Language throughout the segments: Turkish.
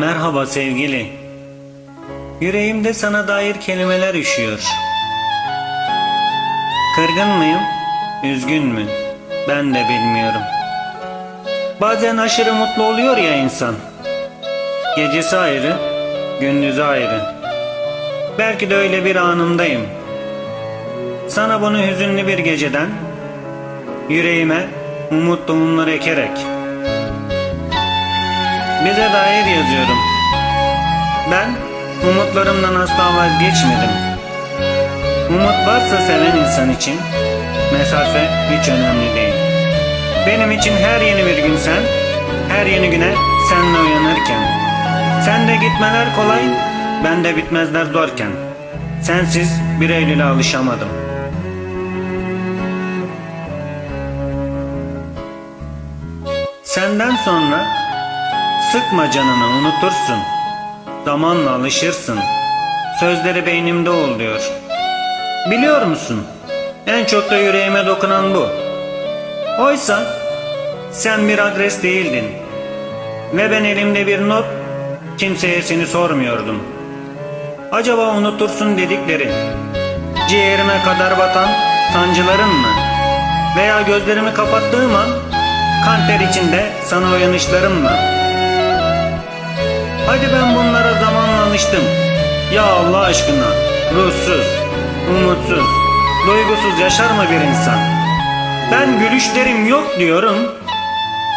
Merhaba sevgili. Yüreğimde sana dair kelimeler üşüyor. Kırgın mıyım? Üzgün mü? Ben de bilmiyorum. Bazen aşırı mutlu oluyor ya insan. Gecesi ayrı, gündüzü ayrı. Belki de öyle bir anımdayım. Sana bunu hüzünlü bir geceden, yüreğime umut tohumları ekerek bize dair yazıyorum. Ben umutlarımdan asla vazgeçmedim. Umut varsa seven insan için mesafe hiç önemli değil. Benim için her yeni bir gün sen, her yeni güne senle uyanırken. Sen de gitmeler kolay, ben de bitmezler zorken. Sensiz bir Eylül'e alışamadım. Senden sonra sıkma canını unutursun. Zamanla alışırsın. Sözleri beynimde oluyor. Biliyor musun? En çok da yüreğime dokunan bu. Oysa sen bir adres değildin. Ve ben elimde bir not kimseye seni sormuyordum. Acaba unutursun dedikleri ciğerime kadar batan sancıların mı? Veya gözlerimi kapattığım an kan içinde sana uyanışlarım mı? Hadi ben bunlara zamanla alıştım. Ya Allah aşkına ruhsuz, umutsuz, duygusuz yaşar mı bir insan? Ben gülüşlerim yok diyorum.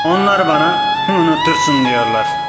Onlar bana unutursun diyorlar.